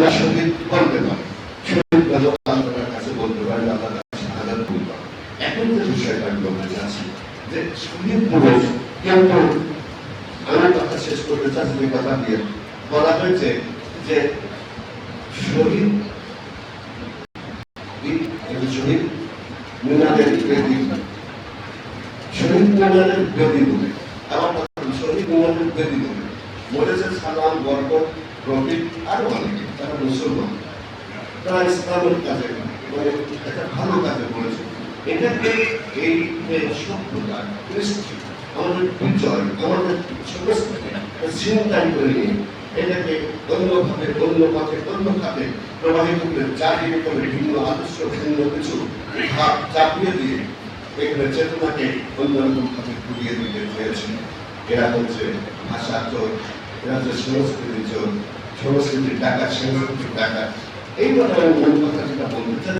আমরা আল্লাহর কাছে বলতে আল্লাহর কাছে বলতে এখন যে বিষয়টা আমি যে আমি কথা শেষ করতে চাচ্ছি যে কথা দিয়ে। বলা হয়েছে যে শহীদ আমার শহীদ মিনারের দেবে বলেছে সালাম, বরকত রফিক আরও অনেকে। মুসলমান তারা ইসলামের কাজে মানে একটা ভালো কাজে করেছে এটাকে এই সভ্যতা কৃষ্টি, আমাদের বিজয়, আমাদের সংস্কৃতি চিন্তাই করে এটাকে অন্যভাবে অন্য পথে, অন্য খাতে প্রবাহিত করে চালিয়ে করে ভিন্ন আদর্শ, ভিন্ন কিছু ভাব চাপিয়ে দিয়ে এখানে চেতনাকে অন্যরকম ভাবে ঘুরিয়ে দিতে হয়েছে। এরা হচ্ছে ভাষা চোর এরা হচ্ছে সংস্কৃতি চোর সংস্কৃতির ডাকা সংস্কৃতির ডাকা এইভাবে আমি মূল কথা যেটা বলতে